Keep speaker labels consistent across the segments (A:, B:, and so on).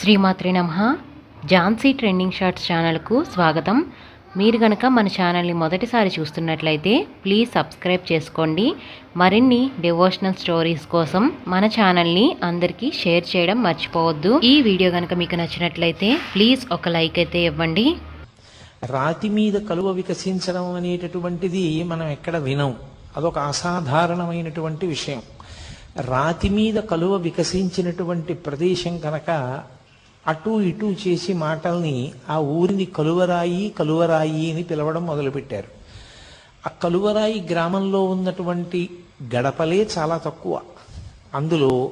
A: శ్రీమాత్రి నమ. Jhansi trending shorts ఛానల్కు స్వాగతం. మీరు గనక మన ఛానల్ని మొదటిసారి చూస్తున్నట్లయితే ప్లీజ్ సబ్స్క్రైబ్ చేసుకోండి. మరిన్ని డివోషనల్ స్టోరీస్ కోసం మన ఛానల్ని అందరికీ షేర్ చేయడం మర్చిపోవద్దు. ఈ వీడియో కనుక మీకు నచ్చినట్లయితే ప్లీజ్ ఒక లైక్ అయితే ఇవ్వండి.
B: రాతి మీద కలువ వికసించడం అనేటటువంటిది మనం ఎక్కడ వినం. అదొక అసాధారణమైనటువంటి విషయం. రాతి మీద కలువ వికసించినటువంటి ప్రదేశం కనుక అటు ఇటు చేసి మాటల్ని ఆ ఊరిని కలువరాయి కలువరాయి అని పిలవడం మొదలుపెట్టారు. ఆ కలువరాయి గ్రామంలో ఉన్నటువంటి గడపలే చాలా తక్కువ. అందులో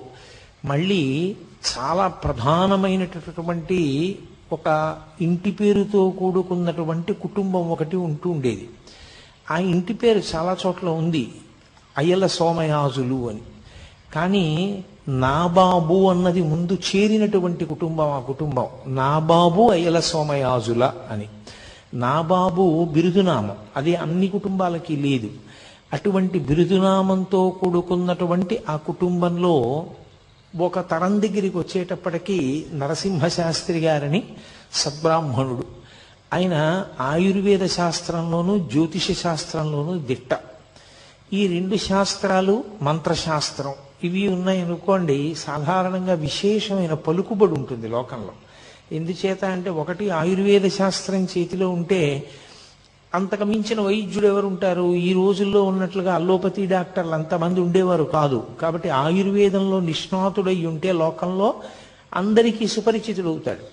B: మళ్ళీ చాలా ప్రధానమైనటువంటి ఒక ఇంటి పేరుతో కూడుకున్నటువంటి కుటుంబం ఒకటి ఉంటూ ఉండేది. ఆ ఇంటి పేరు చాలా చోట్ల ఉంది. అయ్యల సోమయాజులు అని. కానీ నాబాబు అన్నది ముందు చేరినటువంటి కుటుంబం ఆ కుటుంబం. నాబాబు అయ్యల సోమయాజుల అని. నాబాబు బిరుదునామం. అది అన్ని కుటుంబాలకి లేదు. అటువంటి బిరుదునామంతో కూడుకున్నటువంటి ఆ కుటుంబంలో ఒక తరం దగ్గరికి వచ్చేటప్పటికీ నరసింహశాస్త్రి గారని సద్బ్రాహ్మణుడు. ఆయన ఆయుర్వేద శాస్త్రంలోనూ జ్యోతిష శాస్త్రంలోనూ దిట్ట. ఈ రెండు శాస్త్రాలు మంత్రశాస్త్రం. ఇవి ఉన్నాయనుకోండి సాధారణంగా విశేషమైన పలుకుబడి ఉంటుంది లోకంలో. ఎందుచేత అంటే ఒకటి ఆయుర్వేద శాస్త్రం చేతిలో ఉంటే అంతకు మించిన వైద్యుడు ఎవరు ఉంటారు ఈ రోజుల్లో ఉన్నట్లుగా అల్లోపతి డాక్టర్లు అంతమంది ఉండేవారు కాదు. కాబట్టి ఆయుర్వేదంలో నిష్ణాతుడై ఉంటే లోకంలో అందరికీ సుపరిచితుడు అవుతాడు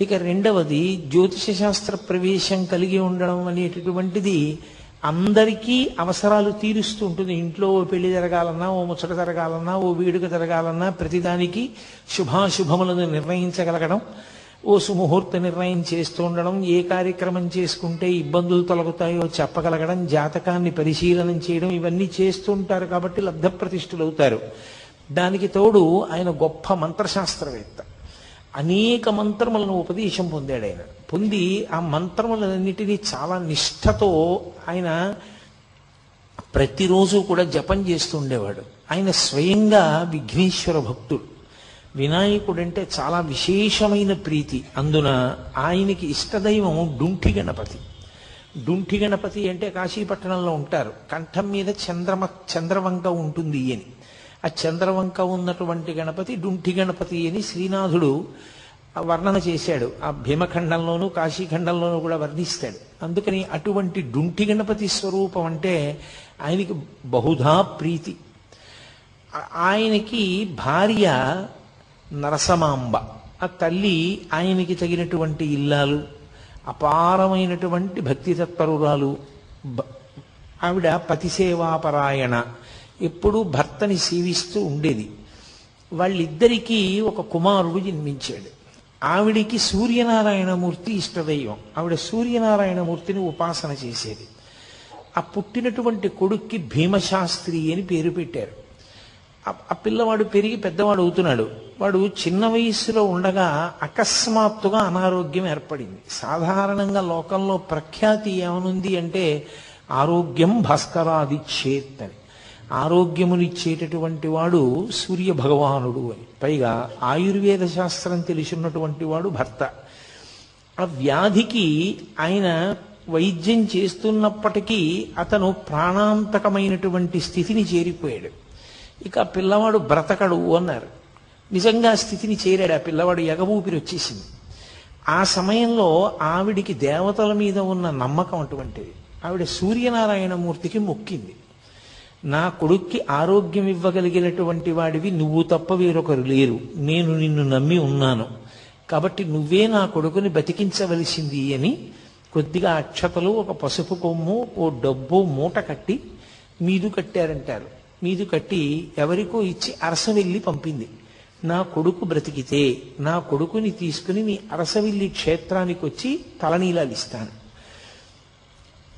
B: ఇక రెండవది జ్యోతిష శాస్త్ర ప్రవేశం కలిగి ఉండడం అనేటటువంటిది అందరికీ అవసరాలు తీరుస్తూ ఉంటుంది. ఇంట్లో ఓ పెళ్ళి జరగాలన్నా ఓ ముచ్చట జరగాలన్నా ఓ వేడుక జరగాలన్నా ప్రతిదానికి శుభాశుభములను నిర్ణయించగలగడం ఓ సుముహూర్త నిర్ణయం చేస్తూ ఉండడం ఏ కార్యక్రమం చేసుకుంటే ఇబ్బందులు తొలగుతాయో చెప్పగలగడం జాతకాన్ని పరిశీలనం చేయడం ఇవన్నీ చేస్తుంటారు కాబట్టి లబ్ధ ప్రతిష్ఠులు అవుతారు దానికి తోడు ఆయన గొప్ప మంత్రశాస్త్రవేత్త. అనేక మంత్రములను ఉపదేశం పొందాడు ఆయన. పొంది ఆ మంత్రములన్నిటినీ చాలా నిష్ఠతో ఆయన ప్రతిరోజు కూడా జపం చేస్తూ ఉండేవాడు. ఆయన స్వయంగా విఘ్నేశ్వర భక్తుడు. వినాయకుడంటే చాలా విశేషమైన ప్రీతి. అందున ఆయనకి ఇష్టదైవం డుంఠి గణపతి. డుంఠి గణపతి అంటే కాశీపట్టణంలో ఉంటారు. కంఠం మీద చంద్రమ చంద్రవంక ఉంటుంది అని ఆ చంద్రవంక ఉన్నటువంటి గణపతి డుంఠి గణపతి అని శ్రీనాథుడు వర్ణన చేశాడు. ఆ భీమఖండంలోనూ కాశీఖండంలోనూ కూడా వర్ణిస్తాడు. అందుకని అటువంటి డుంటి గణపతి స్వరూపం అంటే ఆయనకి బహుధా ప్రీతి. ఆయనకి భార్య నరసమాంబ. ఆ తల్లి ఆయనకి తగినటువంటి ఇల్లాలు అపారమైనటువంటి భక్తి తత్పరురాలు బ- ఆవిడ పతిసేవాపరాయణ. ఎప్పుడూ భర్తని సేవిస్తూ ఉండేది. వాళ్ళిద్దరికీ ఒక కుమారుడు జన్మించాడు. ఆవిడికి సూర్యనారాయణమూర్తి ఇష్టదైవం. ఆవిడ సూర్యనారాయణమూర్తిని ఉపాసన చేసేది. ఆ పుట్టినటువంటి కొడుక్కి భీమశాస్త్రి అని పేరు పెట్టారు. ఆ- పిల్లవాడు పెరిగి పెద్దవాడు అవుతున్నాడు. వాడు చిన్న వయస్సులో ఉండగా అకస్మాత్తుగా అనారోగ్యం ఏర్పడింది. సాధారణంగా లోకంలో ప్రఖ్యాతి ఏమనుంది అంటే ఆరోగ్యం భాస్కరాదిచ్చేత్ అని ఆరోగ్యమునిచ్చేటటువంటి వాడు సూర్య భగవానుడు అని. పైగా ఆయుర్వేద శాస్త్రం తెలిసినటువంటి వాడు భర్త. ఆ వ్యాధికి ఆయన వైద్యం చేస్తున్నప్పటికీ అతను ప్రాణాంతకమైనటువంటి స్థితిని చేరిపోయాడు. ఇక ఆ పిల్లవాడు బ్రతకడు అన్నారు. నిజంగా స్థితిని చేరాడు. ఆ పిల్లవాడు ఎగబూపిరి వచ్చేసింది. ఆ సమయంలో ఆవిడికి దేవతల మీద ఉన్న నమ్మకం అటువంటిది. ఆవిడ సూర్యనారాయణమూర్తికి మొక్కింది. నా కొడుక్కి ఆరోగ్యం ఇవ్వగలిగినటువంటి వాడివి నువ్వు తప్ప వేరొకరు లేరు. నేను నిన్ను నమ్మి ఉన్నాను. కాబట్టి నువ్వే నా కొడుకుని బతికించవలసింది అని కొద్దిగా అక్షతలు ఒక పసుపు కొమ్ము ఓ డబ్బు మూట కట్టి మీదు కట్టారంటారు. మీదు కట్టి ఎవరికో ఇచ్చి అరసవెల్లి పంపింది. నా కొడుకు బ్రతికితే నా కొడుకుని తీసుకుని నీ అరసవిల్లి క్షేత్రానికి వచ్చి తలనీలాలు ఇస్తాను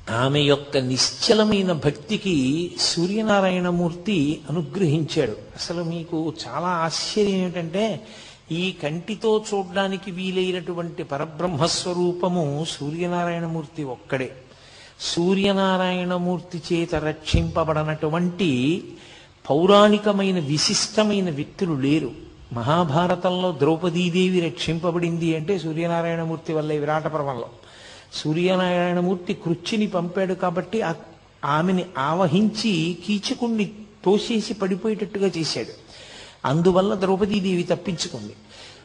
B: ఆమె యొక్క నిశ్చలమైన భక్తికి సూర్యనారాయణమూర్తి అనుగ్రహించాడు. అసలు మీకు చాలా ఆశ్చర్యం ఏమిటంటే ఈ కంటితో చూడడానికి వీలైనటువంటి పరబ్రహ్మస్వరూపము సూర్యనారాయణమూర్తి ఒక్కడే. సూర్యనారాయణమూర్తి చేత రక్షింపబడనటువంటి పౌరాణికమైన విశిష్టమైన వ్యక్తులు లేరు. మహాభారతంలో ద్రౌపదీదేవి రక్షింపబడింది అంటే సూర్యనారాయణమూర్తి వల్లే విరాట పర్వంలో. సూర్యనారాయణమూర్తి కృచ్చిని పంపాడు కాబట్టి ఆమెని ఆవహించి కీచకుణ్ణి తోసేసి పడిపోయేటట్టుగా చేశాడు. అందువల్ల ద్రౌపదీదేవి తప్పించుకుంది.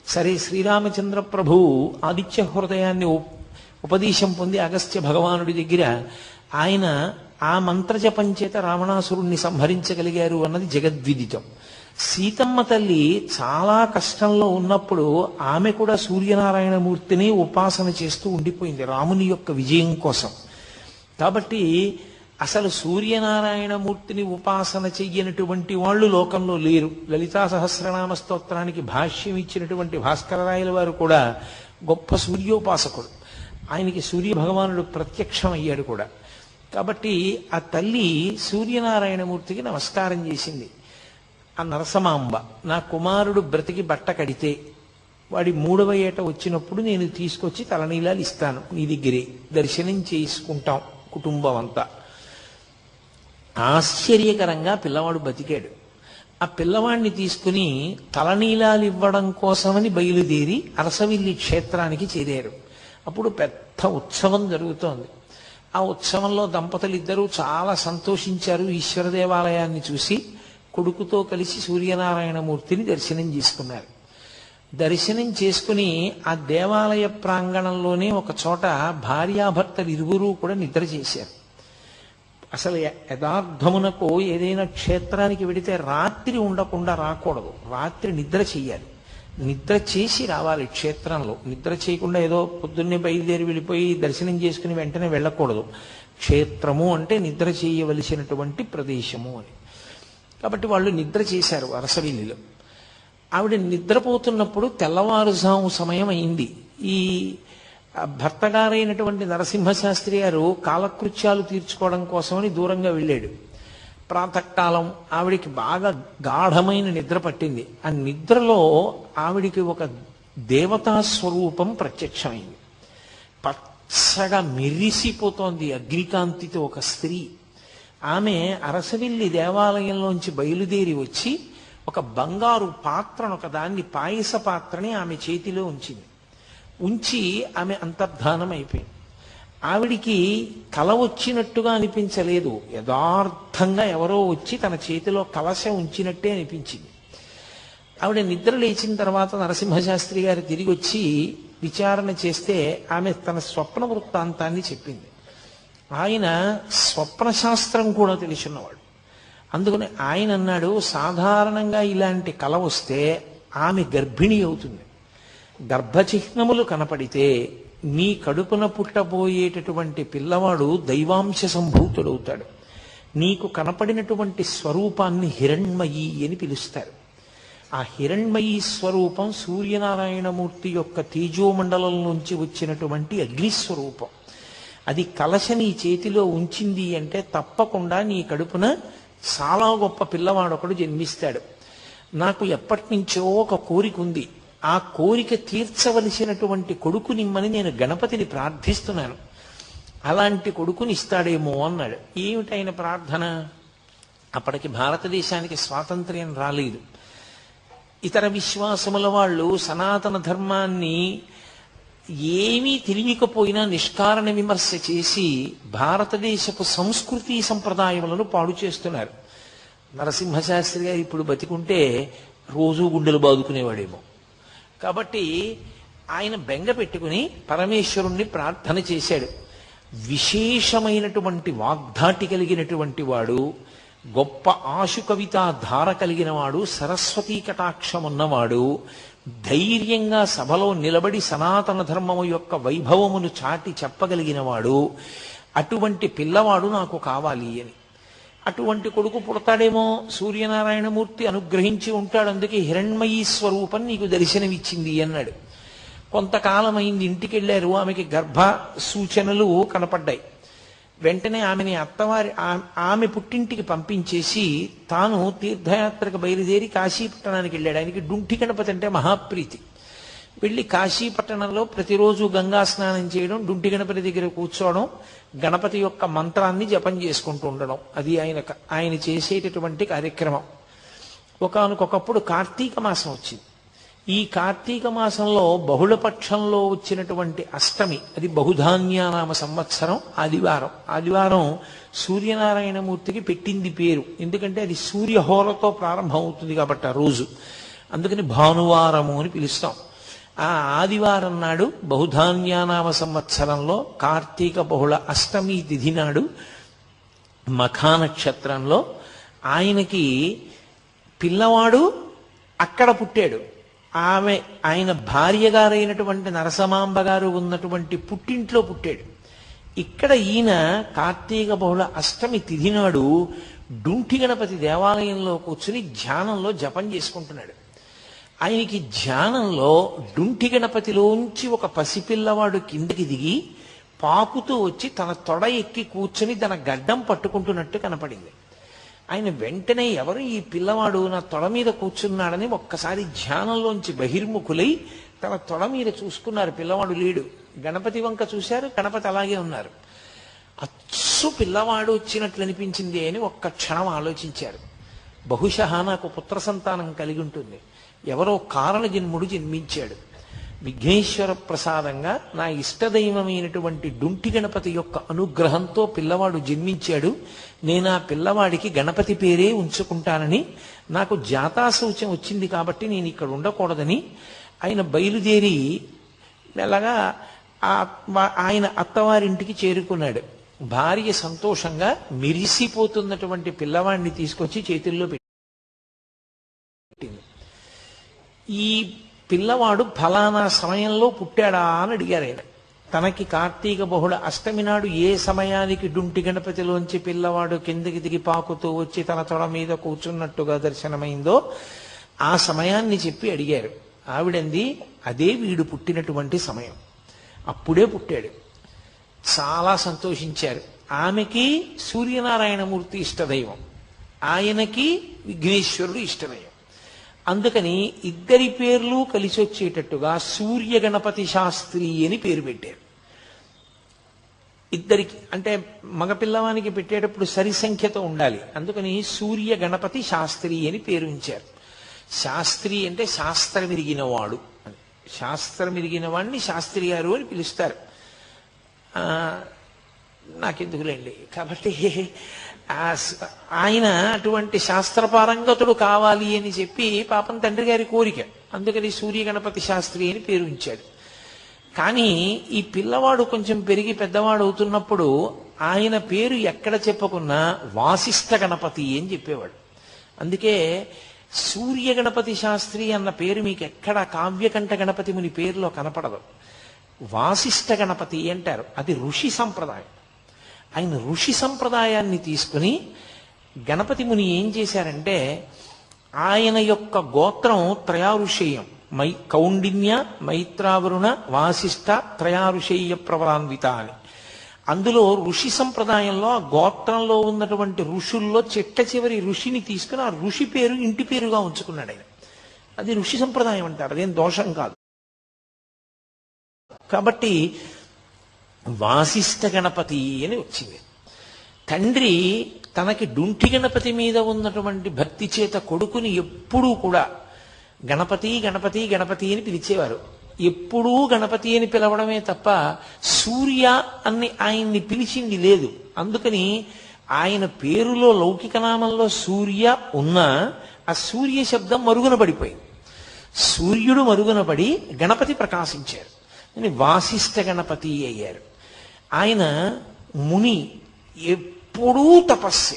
B: సరే శ్రీరామచంద్ర ప్రభువు ఆదిత్య హృదయాన్ని ఉపదేశం పొంది అగస్త్య భగవానుడి దగ్గర ఆయన ఆ మంత్రజపం చేత రావణాసురుణ్ణి సంహరించగలిగారు అన్నది జగద్విదితం. సీతమ్మ తల్లి చాలా కష్టంలో ఉన్నప్పుడు ఆమె కూడా సూర్యనారాయణమూర్తిని ఉపాసన చేస్తూ ఉండిపోయింది రాముని యొక్క విజయం కోసం. కాబట్టి అసలు సూర్యనారాయణమూర్తిని ఉపాసన చెయ్యనటువంటి వాళ్ళు లోకంలో లేరు. లలితా సహస్రనామ స్తోత్రానికి భాష్యం ఇచ్చినటువంటి భాస్కరరాయల వారు కూడా గొప్ప సూర్యోపాసకుడు. ఆయనకి సూర్య భగవానుడు ప్రత్యక్షం అయ్యాడు కూడా. కాబట్టి ఆ తల్లి సూర్యనారాయణమూర్తికి నమస్కారం చేసింది. ఆ నరసమాంబ నా కుమారుడు బ్రతికి బట్ట కడితే వాడి మూడవ ఏట వచ్చినప్పుడు నేను తీసుకొచ్చి తలనీలాలు ఇస్తాను. నీ దగ్గరే దర్శనం చేసుకుంటాం కుటుంబం అంతా ఆశ్చర్యకరంగా పిల్లవాడు బతికాడు. ఆ పిల్లవాడిని తీసుకుని తలనీలాలు ఇవ్వడం కోసమని బయలుదేరి అరసవిల్లి క్షేత్రానికి చేరారు. అప్పుడు పెద్ద ఉత్సవం జరుగుతోంది. ఆ ఉత్సవంలో దంపతులు ఇద్దరూ చాలా సంతోషించారు. ఈశ్వర దేవాలయాన్ని చూసి కొడుకుతో కలిసి సూర్యనారాయణమూర్తిని దర్శనం చేసుకున్నారు. దర్శనం చేసుకుని ఆ దేవాలయ ప్రాంగణంలోనే ఒక చోట భార్యాభర్తలు ఇరువురు కూడా నిద్ర చేశారు. అసలు య- యథార్థమునకు ఏదైనా క్షేత్రానికి వెడితే రాత్రి ఉండకుండా రాకూడదు. రాత్రి నిద్ర చేయాలి. నిద్ర చేసి రావాలి క్షేత్రంలో. నిద్ర చేయకుండా ఏదో పొద్దున్నే బయలుదేరి వెళ్ళిపోయి దర్శనం చేసుకుని వెంటనే వెళ్ళకూడదు. క్షేత్రము అంటే నిద్ర చేయవలసినటువంటి ప్రదేశము అని. కాబట్టి వాళ్ళు నిద్ర చేశారు అరసవినిలో ఆవిడ నిద్రపోతున్నప్పుడు తెల్లవారుజాము సమయం అయింది. ఈ భర్తగారైనటువంటి నరసింహశాస్త్రి గారు కాలకృత్యాలు తీర్చుకోవడం కోసమని దూరంగా వెళ్ళాడు. ప్రాతకాలం ఆవిడికి బాగా గాఢమైన నిద్ర పట్టింది. ఆ నిద్రలో ఆవిడికి ఒక దేవతా స్వరూపం ప్రత్యక్షమైంది. పచ్చగా మెరిసిపోతోంది అగ్నికాంతితో ఒక స్త్రీ. ఆమె అరసవిల్లి దేవాలయంలోంచి బయలుదేరి వచ్చి ఒక బంగారు పాత్రను ఒక దాన్ని పాయస పాత్రని ఆమె చేతిలో ఉంచింది. ఉంచి ఆమె అంతర్ధానం అయిపోయింది ఆవిడికి కల వచ్చినట్టుగా అనిపించలేదు. యథార్థంగా ఎవరో వచ్చి తన చేతిలో కలశ ఉంచినట్టే అనిపించింది. ఆవిడ నిద్ర లేచిన తర్వాత నరసింహశాస్త్రి గారు తిరిగి వచ్చి విచారణ చేస్తే ఆమె తన స్వప్న వృత్తాంతాన్ని చెప్పింది. ఆయన స్వప్న శాస్త్రం కూడా తెలిసినవాడు. అందుకని ఆయన అన్నాడు సాధారణంగా ఇలాంటి కల వస్తే ఆమె గర్భిణి అవుతుంది. గర్భచిహ్నములు కనపడితే నీ కడుపున పుట్టబోయేటటువంటి పిల్లవాడు దైవాంశ సంభూతుడవుతాడు. నీకు కనపడినటువంటి స్వరూపాన్ని హిరణ్మయి అని పిలుస్తారు. ఆ హిరణ్మయి స్వరూపం సూర్యనారాయణమూర్తి యొక్క తేజోమండలం నుంచి వచ్చినటువంటి అగ్నిస్వరూపం. అది కలశ నీ చేతిలో ఉంచింది అంటే తప్పకుండా నీ కడుపున చాలా గొప్ప పిల్లవాడొకడు జన్మిస్తాడు. నాకు ఎప్పటి నుంచో ఒక కోరిక ఉంది. ఆ కోరిక తీర్చవలసినటువంటి కొడుకునిమ్మని నేను గణపతిని ప్రార్థిస్తున్నాను. అలాంటి కొడుకుని ఇస్తాడేమో అన్నాడు. ఏమిటైన ప్రార్థన? అప్పటికి భారతదేశానికి స్వాతంత్ర్యం రాలేదు. ఇతర విశ్వాసముల వాళ్ళు సనాతన ధర్మాన్ని ఏమీ తెలియకపోయినా నిష్కారణ విమర్శ చేసి భారతదేశపు సంస్కృతి సంప్రదాయములను పాడు చేస్తున్నారు. నరసింహశాస్త్రి గారు ఇప్పుడు బతికుంటే రోజు గుండెలు బాదుకునేవాడేమో. కాబట్టి ఆయన బెంగ పెట్టుకుని పరమేశ్వరుణ్ణి ప్రార్థన చేశాడు. విశేషమైనటువంటి వాగ్ధాటి కలిగినటువంటి వాడు గొప్ప ఆశు కవిత ధార కలిగిన వాడు సరస్వతీ కటాక్షం ఉన్నవాడు ధైర్యంగా సభలో నిలబడి సనాతన ధర్మము యొక్క వైభవమును చాటి చెప్పగలిగిన వాడు అటువంటి పిల్లవాడు నాకు కావాలి అని. అటువంటి కొడుకు పుడతాడేమో సూర్యనారాయణమూర్తి అనుగ్రహించి ఉంటాడు అందుకే హిరణ్మయీ స్వరూపం నీకు దర్శనమిచ్చింది అన్నాడు. కొంతకాలం అయింది ఇంటికి వెళ్ళారు ఆమెకి గర్భ సూచనలు కనపడ్డాయి. వెంటనే ఆమెని అత్తవారి ఆమె పుట్టింటికి పంపించేసి తాను తీర్థయాత్రకు బయలుదేరి కాశీపట్టణానికి వెళ్ళాడు. ఆయనకి డుంఠి గణపతి అంటే మహాప్రీతి. వెళ్ళి కాశీపట్టణంలో ప్రతిరోజు గంగా స్నానం చేయడం డుంటి గణపతి దగ్గర కూర్చోవడం గణపతి యొక్క మంత్రాన్ని జపం చేసుకుంటూ ఉండడం. అది ఆయన ఆయన చేసేటటువంటి కార్యక్రమం. ఒకనకొకప్పుడు కార్తీక మాసం వచ్చింది. ఈ కార్తీక మాసంలో బహుళపక్షంలో వచ్చినటువంటి అష్టమి అది బహుధాన్యానామ సంవత్సరం ఆదివారం. ఆదివారం సూర్యనారాయణమూర్తికి పెట్టింది పేరు. ఎందుకంటే అది సూర్యహోరతో ప్రారంభం అవుతుంది కాబట్టి ఆ రోజు. అందుకని భానువారము అని పిలుస్తాం. ఆ ఆదివారం నాడు బహుధాన్యానామ సంవత్సరంలో కార్తీక బహుళ అష్టమి తిథి నాడు మఖానక్షత్రంలో ఆయనకి పిల్లవాడు అక్కడ పుట్టాడు. ఆమె ఆయన భార్య గారైనటువంటి నరసమాంబ గారు ఉన్నటువంటి పుట్టింట్లో పుట్టాడు. ఇక్కడ ఈయన కార్తీక బహుళ అష్టమి తిథి నాడు డుంఠి గణపతి దేవాలయంలో కూర్చుని ధ్యానంలో జపం చేసుకుంటున్నాడు. ఆయనకి ధ్యానంలో డుంఠి గణపతిలోంచి ఒక పసిపిల్లవాడు కిందకి దిగి పాకుతూ వచ్చి తన తొడ ఎక్కి కూర్చుని తన గడ్డం పట్టుకుంటున్నట్టు కనపడింది. ఆయన వెంటనే ఎవరు ఈ పిల్లవాడు నా తొడ మీద కూర్చున్నాడని ఒక్కసారి ధ్యానంలోంచి బహిర్ముఖులై తన తొడ మీద చూసుకున్నారు. పిల్లవాడు లేడు. గణపతి వంక చూశారు గణపతి అలాగే ఉన్నారు. అచ్చు పిల్లవాడు వచ్చినట్లు అనిపించింది అని ఒక్క క్షణం ఆలోచించారు. బహుశ నాకు పుత్ర సంతానం కలిగి ఉంటుంది. ఎవరో కారణ జన్ముడు జన్మించాడు. విఘ్నేశ్వర ప్రసాదంగా నా ఇష్టదైవమైనటువంటి డుంటి గణపతి యొక్క అనుగ్రహంతో పిల్లవాడు జన్మించాడు. నేను ఆ పిల్లవాడికి గణపతి పేరే ఉంచుకుంటానని నాకు జాతాశౌచం వచ్చింది కాబట్టి నేను ఇక్కడ ఉండకూడదని ఆయన బయలుదేరి మెల్లగా ఆ ఆయన అత్తవారింటికి చేరుకున్నాడు. భార్య సంతోషంగా మిరిసిపోతున్నటువంటి పిల్లవాడిని తీసుకొచ్చి చేతుల్లో పెట్టింది. ఈ పిల్లవాడు ఫలానా సమయంలో పుట్టాడా అని అడిగారు ఆయన. తనకి కార్తీక బహుళ అష్టమి నాడు ఏ సమయానికి డుంటి గణపతిలోంచి పిల్లవాడు కిందకి దిగి పాకుతూ వచ్చి తన తొడ మీద కూర్చున్నట్టుగా దర్శనమైందో ఆ సమయాన్ని చెప్పి అడిగారు. ఆవిడంది అదే వీడు పుట్టినటువంటి సమయం. అప్పుడే పుట్టాడు. చాలా సంతోషించారు. ఆమెకి సూర్యనారాయణమూర్తి ఇష్టదైవం. ఆయనకి విఘ్నేశ్వరుడు ఇష్టదైవం. అందుకని ఇద్దరి పేర్లు కలిసి వచ్చేటట్టుగా సూర్య గణపతి శాస్త్రి అని పేరు పెట్టారు. ఇద్దరికి అంటే మగపిల్లవానికి పెట్టేటప్పుడు సరి సంఖ్యతో ఉండాలి. అందుకని సూర్య గణపతి శాస్త్రి అని పేరు ఉంచారు. శాస్త్రి అంటే శాస్త్రం ఎరిగినవాడు అని శాస్త్రం వాడిని శాస్త్రి గారు అని పిలుస్తారు. నాకెందుకులేండి. కాబట్టి ఆయన అటువంటి శాస్త్రపారంగతుడు కావాలి అని చెప్పి పాపం తండ్రి గారి కోరిక. అందుకని సూర్య గణపతి శాస్త్రి అని పేరు ఉంచాడు. కానీ ఈ పిల్లవాడు కొంచెం పెరిగి పెద్దవాడు అవుతున్నప్పుడు ఆయన పేరు ఎక్కడ చెప్పుకున్నా వాసిష్ఠ గణపతి అని చెప్పేవాడు. అందుకే సూర్య గణపతి శాస్త్రి అన్న పేరు మీకు ఎక్కడ కావ్యకంఠ గణపతి ముని పేరులో కనపడదు. వాసిష్ఠ గణపతి అంటారు. అది ఋషి సంప్రదాయం. ఆయన ఋషి సంప్రదాయాన్ని తీసుకుని గణపతి ముని ఏం చేశారంటే ఆయన యొక్క గోత్రం త్రయారుషేయం. మై కౌండిన్య మైత్రావరుణ వాసిష్ఠ త్రయారుషేయ ప్రవరాన్విత అని అందులో ఋషి సంప్రదాయంలో ఆ గోత్రంలో ఉన్నటువంటి ఋషుల్లో చిట్ట చివరి ఋషిని తీసుకుని ఆ ఋషి పేరు ఇంటి పేరుగా ఉంచుకున్నాడు ఆయన. అది ఋషి సంప్రదాయం అంటారు అదేం దోషం కాదు. కాబట్టి వాసిష్ఠ గణపతి అని వచ్చింది. తండ్రి తనకి డుంఠి గణపతి మీద ఉన్నటువంటి భక్తి చేత కొడుకుని ఎప్పుడూ కూడా గణపతి గణపతి గణపతి అని పిలిచేవారు. ఎప్పుడూ గణపతి అని పిలవడమే తప్ప సూర్య అని ఆయన్ని పిలిచింది లేదు. అందుకని ఆయన పేరులో లౌకిక నామంలో సూర్య ఉన్నా ఆ సూర్య శబ్దం మరుగున పడిపోయింది. సూర్యుడు మరుగున పడి గణపతి ప్రకాశించారు. అని వాసిష్ఠ గణపతి అయ్యారు. ఆయన ముని ఎప్పుడూ తపస్సు.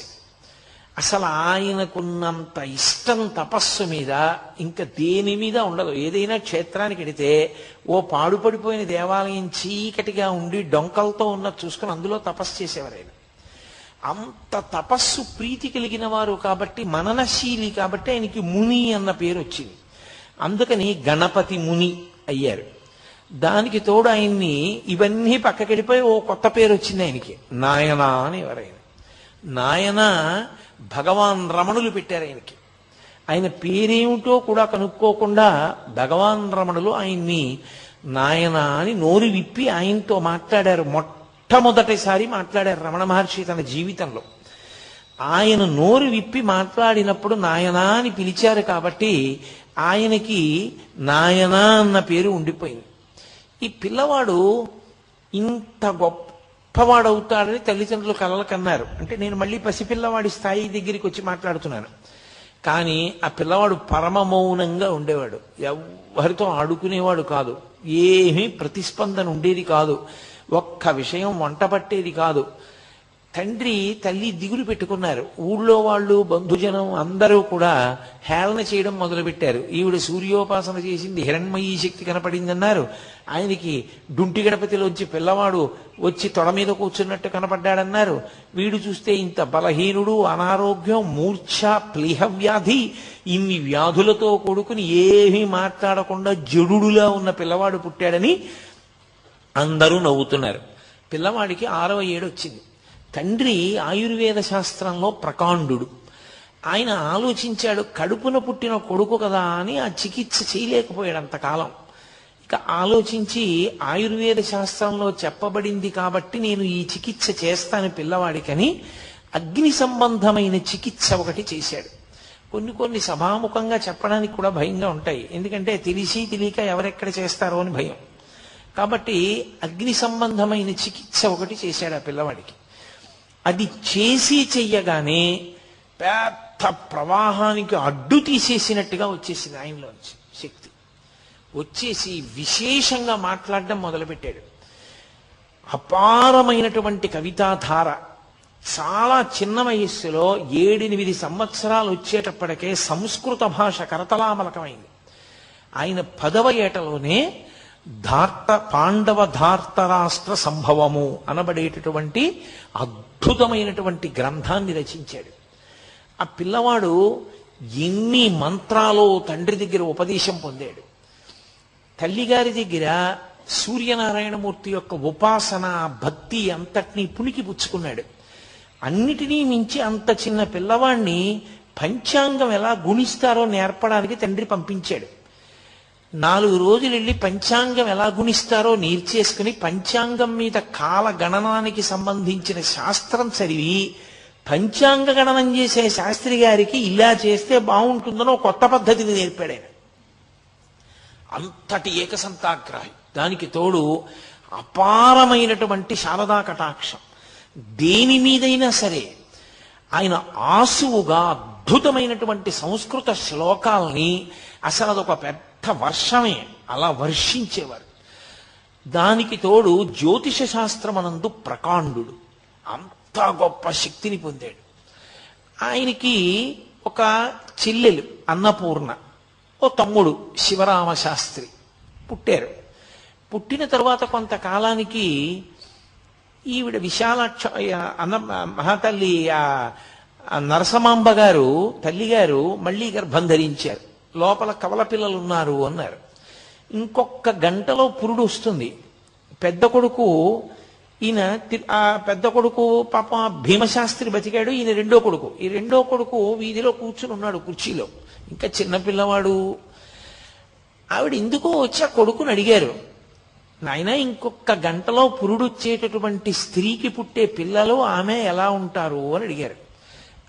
B: అసలు ఆయనకున్నంత ఇష్టం తపస్సు మీద ఇంకా దేని మీద ఉండదు. ఏదైనా క్షేత్రానికి వెడితే ఓ పాడుపడిపోయిన దేవాలయం చీకటిగా ఉండి డొంకలతో ఉన్న చూసుకుని అందులో తపస్సు చేసేవారు ఆయన. అంత తపస్సు ప్రీతి కలిగిన వారు కాబట్టి మననశీలి కాబట్టి ఆయనకి ముని అన్న పేరు వచ్చింది. అందుకని గణపతి ముని అయ్యారు. దానికి తోడు ఆయన్ని ఇవన్నీ పక్కకెడిపోయి ఓ కొత్త పేరు వచ్చింది ఆయనకి. నాయనా అని ఎవరైనా. నాయన భగవాన్ రమణులు పెట్టారు ఆయనకి. ఆయన పేరేమిటో కూడా కనుక్కోకుండా భగవాన్ రమణులు ఆయన్ని నాయన అని నోరు విప్పి ఆయనతో మాట్లాడారు. మొట్టమొదటిసారి మాట్లాడారు రమణ మహర్షి తన జీవితంలో. ఆయన నోరు విప్పి మాట్లాడినప్పుడు నాయనా అని పిలిచారు కాబట్టి ఆయనకి నాయనా అన్న పేరు ఉండిపోయింది. ఈ పిల్లవాడు ఇంత గొప్పవాడవుతాడని తల్లిదండ్రులు కలలు కన్నారు. అంటే నేను మళ్ళీ పసిపిల్లవాడి స్థాయి దగ్గరికి వచ్చి మాట్లాడుతున్నాను. కానీ ఆ పిల్లవాడు పరమ మౌనంగా ఉండేవాడు. ఎవరితో ఆడుకునేవాడు కాదు. ఏమీ ప్రతిస్పందన ఉండేది కాదు. ఒక్క విషయం వంట పట్టేది కాదు. తండ్రి తల్లి దిగులు పెట్టుకున్నారు. ఊళ్ళో వాళ్ళు బంధుజనం అందరూ కూడా హేళన చేయడం మొదలుపెట్టారు. ఈవిడ సూర్యోపాసన చేసింది హిరణ్మయీ శక్తి కనపడిందన్నారు. ఆయనకి డుంటి గణపతిలోంచి పిల్లవాడు వచ్చి తొడ మీద కూర్చున్నట్టు కనపడ్డాడన్నారు. వీడు చూస్తే ఇంత బలహీనుడు అనారోగ్యం మూర్ఛ ప్లీహ వ్యాధి ఇన్ని వ్యాధులతో కొడుకుని ఏమీ మాట్లాడకుండా జడుడులా ఉన్న పిల్లవాడు పుట్టాడని అందరూ నవ్వుతున్నారు. పిల్లవాడికి ఆరవ ఏడు వచ్చింది. తండ్రి ఆయుర్వేద శాస్త్రంలో ప్రకాండు ఆయన ఆలోచించాడు కడుపున పుట్టిన కొడుకు కదా అని ఆ చికిత్స చేయలేకపోయాడు అంతకాలం ఇక ఆలోచించి ఆయుర్వేద శాస్త్రంలో చెప్పబడింది కాబట్టి నేను ఈ చికిత్స చేస్తాను పిల్లవాడికని అగ్ని సంబంధమైన చికిత్స ఒకటి చేశాడు. కొన్ని కొన్ని సభాముఖంగా చెప్పడానికి కూడా భయంగా ఉంటాయి. ఎందుకంటే తెలిసి తెలియక ఎవరెక్కడ చేస్తారో అని భయం. కాబట్టి అగ్ని సంబంధమైన చికిత్స ఒకటి చేశాడు ఆ పిల్లవాడికి. అది చేసి చెయ్యగానే పెద్ద ప్రవాహానికి అడ్డు తీసేసినట్టుగా వచ్చేసింది ఆయనలోంచి శక్తి. వచ్చేసి విశేషంగా మాట్లాడడం మొదలుపెట్టాడు. అపారమైనటువంటి కవితాధార. చాలా చిన్న వయస్సులో ఏడెనిమిది సంవత్సరాలు వచ్చేటప్పటికే సంస్కృత భాష కరతలామలకమైంది. ఆయన పదవ ఏటలోనే ధార్త పాండవ ధార్తరాష్ట్ర సంభవము అనబడేటటువంటి అద్భుతమైనటువంటి గ్రంథాన్ని రచించాడు. ఆ పిల్లవాడు ఎన్ని మంత్రాలు తండ్రి దగ్గర ఉపదేశం పొందాడు. తల్లిగారి దగ్గర సూర్యనారాయణమూర్తి యొక్క ఉపాసన భక్తి అంతటినీ పుణికి పుచ్చుకున్నాడు. అన్నిటినీ మించి అంత చిన్న పిల్లవాణ్ణి పంచాంగం ఎలా గుణిస్తారో నేర్పడానికి తండ్రి పంపించాడు. నాలుగు రోజులు వెళ్ళి పంచాంగం ఎలా గుణిస్తారో నేర్చేసుకుని పంచాంగం మీద కాల గణనానికి సంబంధించిన శాస్త్రం చదివి పంచాంగ గణనం చేసే శాస్త్రి గారికి ఇలా చేస్తే బాగుంటుందని కొత్త పద్ధతిని నేర్పాడు ఆయన. అంతటి ఏకసంతాగ్రాహి. దానికి తోడు అపారమైనటువంటి శారదా కటాక్షం. దేని మీదైనా సరే ఆయన ఆసువుగా అద్భుతమైనటువంటి సంస్కృత శ్లోకాల్ని అసలు అదొక పెద్ద వర్షమే అలా వర్షించేవారు. దానికి తోడు జ్యోతిష శాస్త్రమనందు ప్రకాండు. అంత గొప్ప శక్తిని పొందాడు. ఆయనకి ఒక చెల్లెలు అన్నపూర్ణ ఓ తమ్ముడు శివరామ శాస్త్రి పుట్టారు. పుట్టిన తర్వాత కొంతకాలానికి ఈవిడ విశాలాక్ష అన్న మహాతల్లి ఆ నరసమాంబ గారు తల్లిగారు మళ్ళీ గర్భం ధరించారు. లోపల కవల పిల్లలు ఉన్నారు అన్నారు. ఇంకొక గంటలో పురుడు వస్తుంది. పెద్ద కొడుకు ఈయన ఆ పెద్ద కొడుకు పాప భీమశాస్త్రి బతికాడు ఈయన రెండో కొడుకు. ఈ రెండో కొడుకు వీధిలో కూర్చుని ఉన్నాడు కుర్చీలో. ఇంకా చిన్న పిల్లవాడు. ఆవిడ ఎందుకో వచ్చి ఆ కొడుకుని అడిగారు. నాయన ఇంకొక గంటలో పురుడు వచ్చేటటువంటి స్త్రీకి పుట్టే పిల్లలు ఆమె ఎలా ఉంటారు? అని అడిగారు.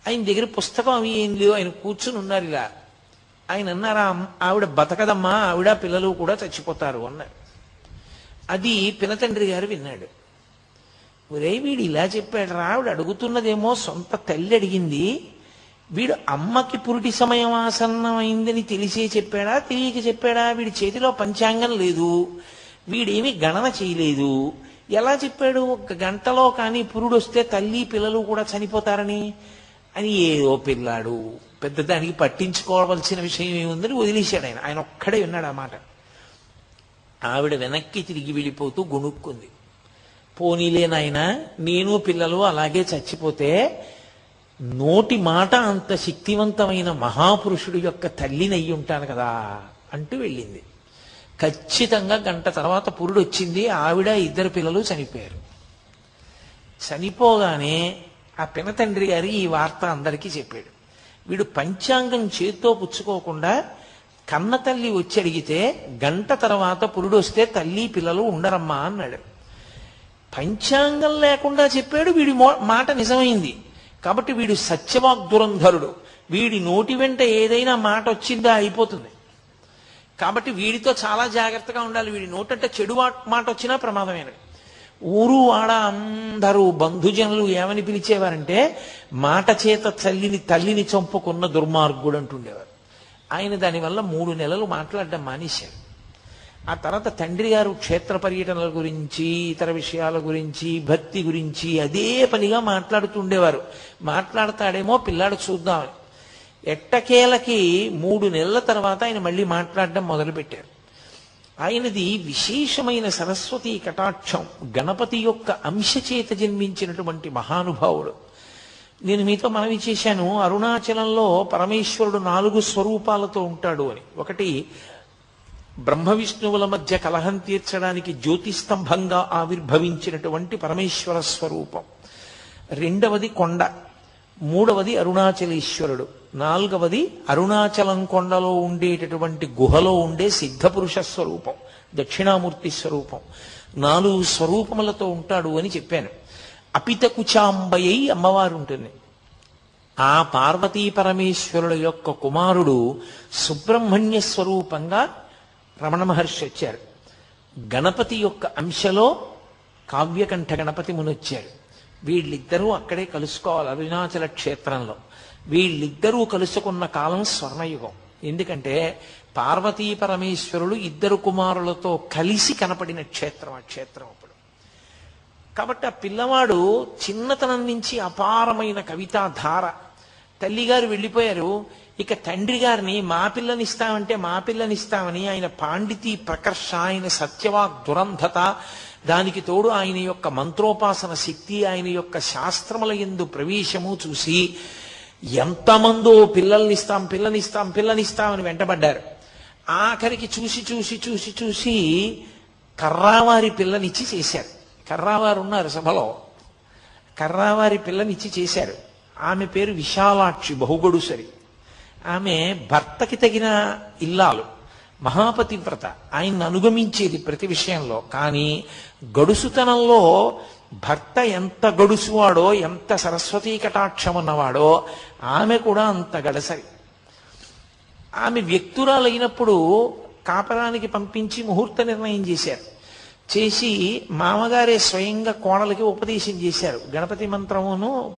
B: ఆయన దగ్గర పుస్తకం అవి ఏం లేవు ఆయన కూర్చుని ఉన్నారు ఇలా. ఆయన అన్నారు ఆవిడ బతకదమ్మా ఆవిడ పిల్లలు కూడా చచ్చిపోతారు అన్నారు. అది పినతండ్రి గారు విన్నాడు. ఒరే వీడు ఇలా చెప్పాడు రా ఆవిడ అడుగుతున్నదేమో సొంత తల్లి అడిగింది. వీడు అమ్మకి పురుటి సమయం ఆసన్నమైందని తెలిసే చెప్పాడా తెలియక చెప్పాడా? వీడి చేతిలో పంచాంగం లేదు. వీడేమి గణన చేయలేదు. ఎలా చెప్పాడు? ఒక గంటలో కానీ పురుడు వస్తే తల్లి పిల్లలు కూడా చనిపోతారని అని ఏదో పిల్లాడు. పెద్ద దానికి పట్టించుకోవాల్సిన విషయం ఏముందని వదిలేశాడు ఆయన. ఆయన ఒక్కడే విన్నాడు ఆ మాట. ఆవిడ వెనక్కి తిరిగి వెళ్ళిపోతూ గొణుక్కుంది. పోనీలే నాయన నేను పిల్లలు అలాగే చచ్చిపోతే నోటి మాట అంత శక్తివంతమైన మహాపురుషుడు యొక్క తల్లినయ్యి ఉంటాను కదా అంటూ వెళ్ళింది. ఖచ్చితంగా గంట తర్వాత పురుడు వచ్చింది ఆవిడ ఇద్దరు పిల్లలు చనిపోయారు. చనిపోగానే ఆ పినతండ్రి గారి ఈ వార్త అందరికీ చెప్పాడు. వీడు పంచాంగం చేత్తో పుచ్చుకోకుండా కన్న తల్లి వచ్చి అడిగితే గంట తర్వాత పురుడు వస్తే తల్లి పిల్లలు ఉండరమ్మా అన్నాడు. పంచాంగం లేకుండా చెప్పాడు వీడి మాట నిజమైంది. కాబట్టి వీడు సత్యవాగ్ దురంధరుడు వీడి నోటి వెంట ఏదైనా మాట వచ్చిందా అయిపోతుంది. కాబట్టి వీడితో చాలా జాగ్రత్తగా ఉండాలి. వీడి నోటంటే చెడు మాట వచ్చినా ప్రమాదమైనది ఊరు వాడ అందరూ బంధుజనులు ఏమని పిలిచేవారంటే మాట చేత తల్లిని తల్లిని చంపుకున్న దుర్మార్గుడు అంటుండేవారు. ఆయన దానివల్ల మూడు నెలలు మాట్లాడడం మానేశారు. ఆ తర్వాత తండ్రి గారు క్షేత్ర పర్యటనల గురించి ఇతర విషయాల గురించి భక్తి గురించి అదే పనిగా మాట్లాడుతుండేవారు. మాట్లాడతాడేమో పిల్లాడు చూద్దామని. ఎట్టకేలకి మూడు నెలల తర్వాత ఆయన మళ్ళీ మాట్లాడడం మొదలుపెట్టారు. ఆయనది విశేషమైన సరస్వతి కటాక్షం గణపతి యొక్క అంశ చేత జన్మించినటువంటి మహానుభావుడు. నేను మీతో మనవి చేశాను అరుణాచలంలో పరమేశ్వరుడు నాలుగు స్వరూపాలతో ఉంటాడు అని. ఒకటి బ్రహ్మ విష్ణువుల మధ్య కలహం తీర్చడానికి జ్యోతిస్తంభంగా ఆవిర్భవించినటువంటి పరమేశ్వర స్వరూపం. రెండవది కొండ మూడవది అరుణాచలేశ్వరుడు. నాలుగవది అరుణాచలం కొండలో ఉండేటటువంటి గుహలో ఉండే సిద్ధపురుష స్వరూపం దక్షిణామూర్తి స్వరూపం. నాలుగు స్వరూపములతో ఉంటాడు అని చెప్పాను. అపిత అమ్మవారు ఉంటుంది ఆ పార్వతీ పరమేశ్వరుల యొక్క కుమారుడు సుబ్రహ్మణ్య స్వరూపంగా రమణ మహర్షి వచ్చారు. గణపతి యొక్క అంశలో కావ్యకంఠ గణపతి మునొచ్చారు. వీళ్ళిద్దరూ అక్కడే కలుసుకోవాలి అరుణాచల క్షేత్రంలో. వీళ్ళిద్దరూ కలుసుకున్న కాలం స్వర్ణయుగం. ఎందుకంటే పార్వతీ పరమేశ్వరులు ఇద్దరు కుమారులతో కలిసి కనపడిన క్షేత్రం ఆ క్షేత్రం అప్పుడు. కాబట్టి ఆ పిల్లవాడు చిన్నతనం నుంచి అపారమైన కవితా ధార. తల్లిగారు వెళ్ళిపోయారు ఇక తండ్రి గారిని మా పిల్లనిస్తామంటే మా పిల్లనిస్తామని ఆయన పాండితీ ప్రకర్ష ఆయన సత్యవాక్ దురంధత దానికి తోడు ఆయన యొక్క మంత్రోపాసన శక్తి ఆయన యొక్క శాస్త్రముల ఎందు ప్రవేశము చూసి ఎంతమందో పిల్లల్నిస్తాం పిల్లనిస్తాం పిల్లనిస్తామని వెంటబడ్డారు. ఆఖరికి చూసి చూసి చూసి చూసి కర్రావారి పిల్లనిచ్చి చేశారు. కర్రావారు ఉన్నారు సభలో. కర్రావారి పిల్లనిచ్చి చేశారు. ఆమె పేరు విశాలాక్షి బహుగొడుసరి. ఆమె భర్తకి తగిన ఇల్లాలు మహాపతివ్రత ఆయన్ని అనుగమించేది ప్రతి విషయంలో. కానీ గడుసుతనంలో భర్త ఎంత గడుసువాడో ఎంత సరస్వతీ కటాక్షం ఉన్నవాడో ఆమె కూడా అంత గడసరి. ఆమె వ్యక్తురాలైనప్పుడు కాపరానికి పంపించి ముహూర్త నిర్ణయం చేశారు. చేసి మామగారే స్వయంగా కోడలకి ఉపదేశం చేశారు. గణపతి మంత్రమును